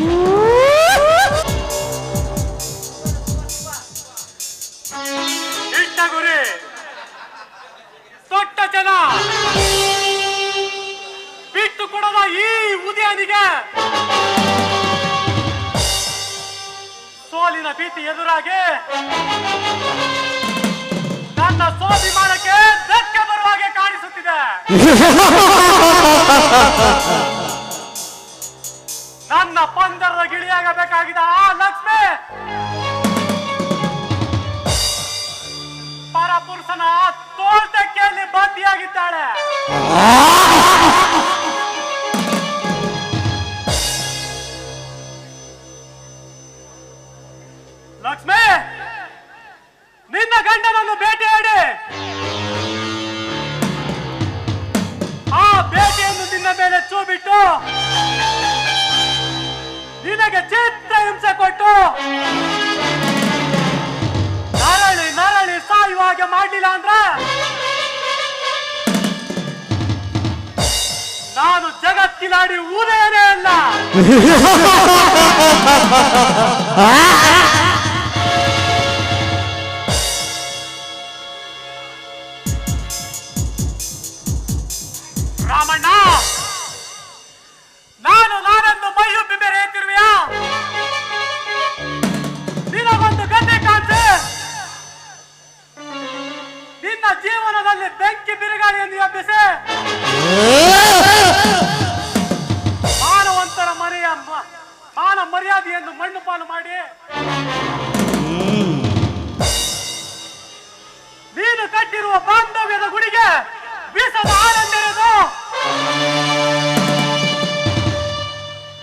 Ooh. ಈ ಉದಯನಿಗೆ ಸೋಲಿನ ಭೀತಿ ಎದುರಾಗಿ ನನ್ನ ಸ್ವಾಭಿಮಾನಕ್ಕೆ ಧಕ್ಕೆ ಬರುವ ಹಾಗೆ ಕಾಣಿಸುತ್ತಿದೆ. ನನ್ನ ಪಂದರದ ಗಿಳಿಯಾಗಬೇಕಾಗಿದ್ದ ಆ ಲಕ್ಷ್ಮಿ. ಪರಪುರುಷನ ತೋಟಕ್ಕೆಯಲ್ಲಿ ಬಂದಿಯಾಗಿದ್ದಾಳೆ. ನಿನಗೆ ಚಿತ್ರ ಹಿಂಸೆ ಕೊಟ್ಟು ನರಳಿ ನರಳಿ ಸಾಯುವ ಹಾಗೆ ಮಾಡಲಿಲ್ಲ ಅಂದ್ರ ನಾನು ಜಗತ್ತಿನಾಡಿ ಊರೇನೇ ಅಲ್ಲ ಜೀವನದಲ್ಲಿ ಬೆಂಕಿ ಬಿರುಗಾಳಿಯನ್ನು ಎಬ್ಬಿಸಿ ಮಾನವಂತರ ಮನೆಯ ಮಾನ ಮರ್ಯಾದೆಯನ್ನು ಮಣ್ಣು ಪಾಲು ಮಾಡಿ ನೀನು ಕಟ್ಟಿರುವ ಬಾಂಧವ್ಯದ ಗುಡಿಗೆ ಬೀಸದ ಆನಂದಿರದು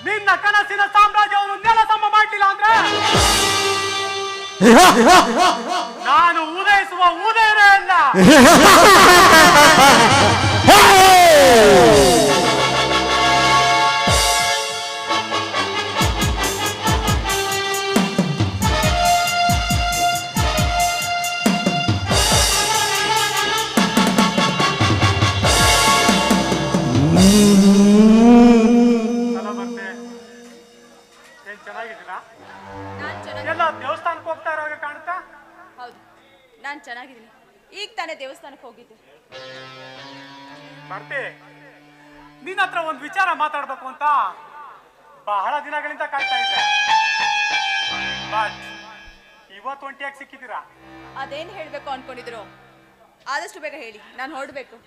ನಿನ್ನ ಕನಸಿನ ಸಾಮ್ರಾಜ್ಯವನ್ನು ನೆಲಸಮ ಮಾಡಲಿಲ್ಲ ಅಂದ್ರೆ ನಾನು ಉದಯಿಸುವ ಉದಯನೇ ತಾನೇ ದೇವಸ್ಥಾನಕ್ಕೆ ಹೋಗಿದ್ದೆ. ಬರ್ತಿ ನಿನ್ನ ಹತ್ರ ಒಂದು ವಿಚಾರ ಮಾತಾಡ್ಬೇಕು ಅಂತ ಬಹಳ ದಿನಗಳಿಂದ ಕಾಯ್ತಾ ಇದ್ದೆ. ಬಟ್ ಇವತ್ತು ಒಂಟಿಯಾಗಿ ಸಿಕ್ಕಿದ್ದೀರಾ? ಅದೇನ್ ಹೇಳ್ಬೇಕು ಅನ್ಕೊಂಡಿದ್ರು? ಆದಷ್ಟು ಬೇಗ ಹೇಳಿ ನಾನು ಹೊರಡ್ಬೇಕು.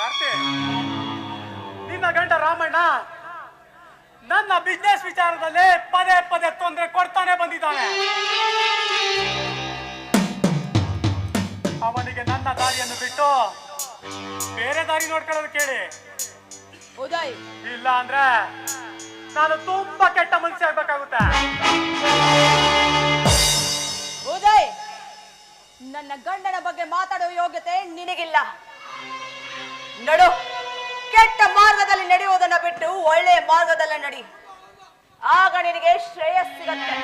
ಬರ್ತೆ ನಿನ್ನ ಗಂಡ ರಾಮಣ್ಣ ನನ್ನ ಬಿಸ್ನೆಸ್ ವಿಚಾರದಲ್ಲಿ ಪದೇ ಪದೇ ತೊಂದರೆ ಕೊಡ್ತಾನೆ ಬಂದಿದ್ದಾನೆ. ಅವನಿಗೆ ನನ್ನ ದಾರಿಯನ್ನು ಬಿಟ್ಟು ಬೇರೆ ದಾರಿ ನೋಡ್ಕೊಳ್ಳೋದು ಕೇಳಿ. ಉದಯ್. ಇಲ್ಲ ಅಂದ್ರೆ ನಾನು ತುಂಬಾ ಕೆಟ್ಟ ಮನುಷ್ಯ ಆಗ್ಬೇಕಾಗುತ್ತೆ. ಉದಯ್ ನನ್ನ ಗಂಡನ ಬಗ್ಗೆ ಮಾತಾಡೋ ಯೋಗ್ಯತೆ ನಿನಗಿಲ್ಲ. ನಡು ಕೆಟ್ಟ ಮಾರ್ಗದಲ್ಲಿ ನಡೆಯುವುದನ್ನ ಬಿಟ್ಟು ಒಳ್ಳೆಯ ಮಾರ್ಗದಲ್ಲೇ ನಡಿ. ಆಗ ನಿನಗೆ ಶ್ರೇಯಸ್ ಸಿಗತ್ತೆ.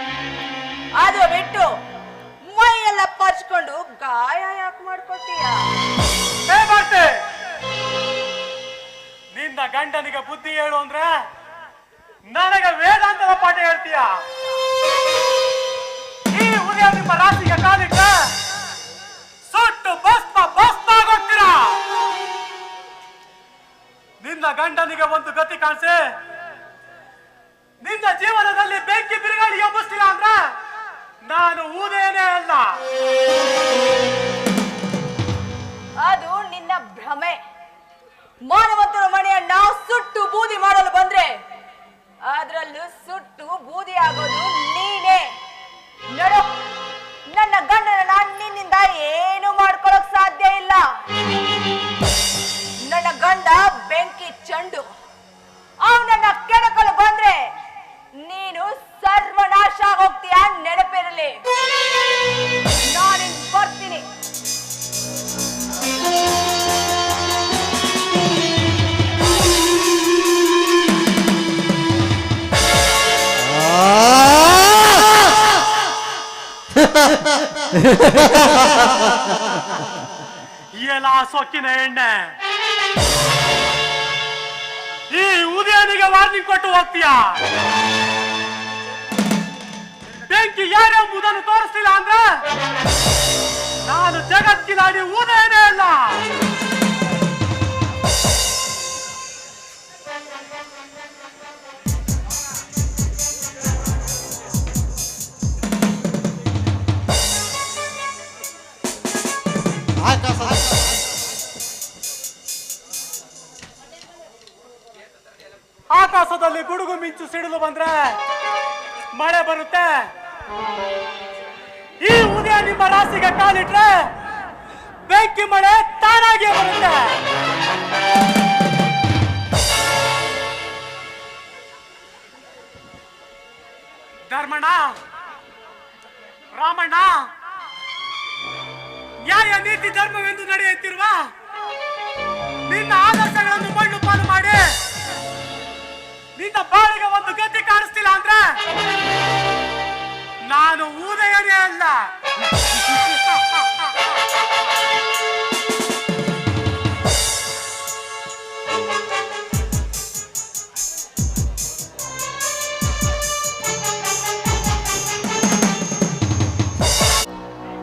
ಅದು ಬಿಟ್ಟು ಗಂಡನಿಗೆ ಬುದ್ಧಿ ಹೇಳು ಅಂದ್ರೆ ನನಗೆ ವೇದಾಂತದ ಪಾಠ ಹೇಳ್ತೀಯ? ಈ ಉದಯ ನಿಮ್ಮ ರಾಶಿಗೆ ಕಾಲಿಟ್ಟ ಸುಟ್ಟು ಬಸ್ತ ಭಸ್ಮ ಆಗೋಗ್ತೀರಾ? ನಿನ್ನ ಗಂಡನಿಗೆ ಒಂದು ಗತಿ ಕಾಣಿಸಿ, ನಿನ್ನ ಜೀವನದಲ್ಲಿ ಬೆಂಕಿ ಬಿರುಗಾಳಿ ಎಬ್ಬಿಸ್ತೀರ ಅಂದ್ರೆ ನಾನು ಊದೇನೇ ಅಲ್ಲ. ಅದು ನಿನ್ನ ಭ್ರಮೆ. ಮಾನವಂತರ ಮನೆಯನ್ನ ಸುಟ್ಟು ಬೂದಿ ಮಾಡಲು ಬಂದ್ರೆ ಅದ್ರಲ್ಲೂ ಸುಟ್ಟು ಬೂದಿ ಆಗೋದು ನೀನೇ. ನನ್ನ ಗಂಡನ ನಿನ್ನಿಂದ ಏನು ಮಾಡ್ಕೊಳಕ್ ಸಾಧ್ಯ ಇಲ್ಲ. ನನ್ನ ಗಂಡ ಬೆಂಕಿ ಚಂಡು ಎಲ್ಲ ಸೊಕ್ಕಿನ ಎಣ್ಣೆ. ಈ ಉದಯನಿಗೆ ವಾರ್ನಿಂಗ್ ಕೊಟ್ಟು ಹೋಗ್ತೀಯಾ? ಬೆಂಕಿ ಯಾರೆಂಬುದನ್ನು ತೋರಿಸ್ತಿಲ್ಲ ಅಂದ್ರೆ ನಾನು ಜಗತ್ತಿಲಾಡಿ ಉದಯನೇ ಅಲ್ಲ. ಆಕಾಶದಲ್ಲಿ ಗುಡುಗು ಮಿಂಚು ಸಿಡಿಲು ಬಂದ್ರೆ ಮಳೆ ಬರುತ್ತೆ. ಈ ಉದಯ ನಿಮ್ಮ ರಾಶಿಗೆ ಕಾಲಿಟ್ರೆ ಬೆಂಕಿ ಮಳೆ ತಾನಾಗಿ ಬರುತ್ತೆ. ಧರ್ಮಣ್ಣ, ರಾಮಣ್ಣ ನ್ಯಾಯ, ನೀತಿ, ಧರ್ಮವೆಂದು ನಡೆಯುತ್ತಿರುವ ನಿನ್ನ ಆದರ್ಶಗಳನ್ನು ಮಣ್ಣು ಪಾಲು ಮಾಡಿ. ನಿನ್ನ ಬಾಳಿಗೆ ಒಂದು ಗದ್ದೆ ಕಾಣಿಸ್ತಿಲ್ಲ ಅಂದ್ರೆ ನಾನು ಉದಯನೇ ಅಲ್ಲ.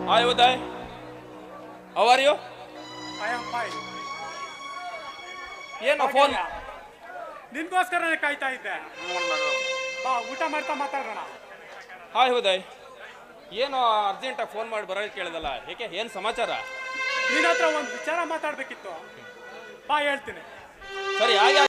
Hi are you fine. ಏನು ಫೋನ್ ನಿನ್ಗೋಸ್ಕರನೇ ಕಾಯ್ತಾ ಇದ್ದೆ. ಬಾ ಊಟ ಮಾಡ್ತಾ ಮಾತಾಡೋಣ. ಹಾಯ್ ಉದಯ್ ಏನು ಅರ್ಜೆಂಟಾಗಿ ಫೋನ್ ಮಾಡಿ ಬರೋಕ್ಕೆ ಕೇಳಿದಲ್ಲ. ಏಕೆ ಏನು ಸಮಾಚಾರ? ನಿನ್ನ ಹತ್ರ ಒಂದು ವಿಚಾರ ಮಾತಾಡಬೇಕಿತ್ತು. ಬಾ ಹೇಳ್ತೀನಿ. ಸರಿ ಹಾಗೆ